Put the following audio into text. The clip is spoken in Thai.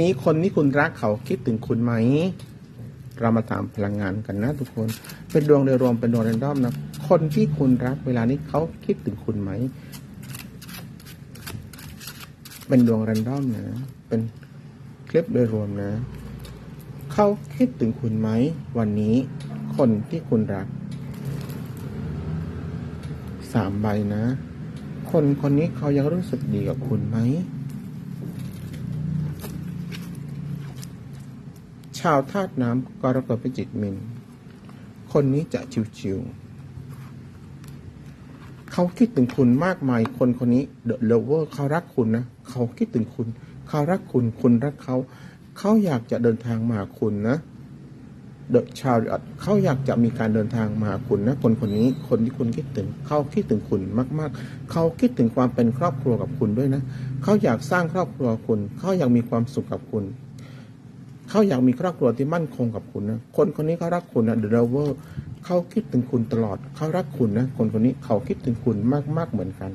นี้คนที่คุณรักเขาคิดถึงคุณไหม เรามาถามพลังงานกันนะทุกคน เป็นดวงโดยรวมเป็นดวงเรนดอมนะ คนที่คุณรักเวลานี้เขาคิดถึงคุณไหม เป็นดวงเรนดอมนะ เป็นคลิปโดยรวมนะ เขาคิดถึงคุณไหม วันนี้ คนที่คุณรัก สามใบนะ คนคนนี้เขายังรู้สึกดีกับคุณไหม ชาวธาตุน้ำกรกฎพิจิกมิน คนนี้จะชิวๆเขาคิดถึงคุณมากมายคนคนนี้เดอะเลเวอร์เขารักคุณนะเขาคิดถึงคุณ เขารักคุณคุณรักเขา เขาอยากจะเดินทางมาคุณนะเดอะชาวเขาอยากจะมีการเดินทางมาคุณนะคนคนนี้คนที่คุณคิดถึง เขาคิดถึงคุณมากๆ เขาคิดถึงความเป็นครอบครัวกับคุณด้วยนะ เขาอยากสร้างครอบครัวคุณ เขาอยากมีความสุขกับคุณ เขาอยากมีครอบครัวที่มั่นคงกับคุณนะคนคนนี้เขารักคุณนะเดอะเวอร์เขาคิดถึงคุณตลอดเขารักคุณนะคนคนนี้เขาคิดถึงคุณมากๆเหมือนกัน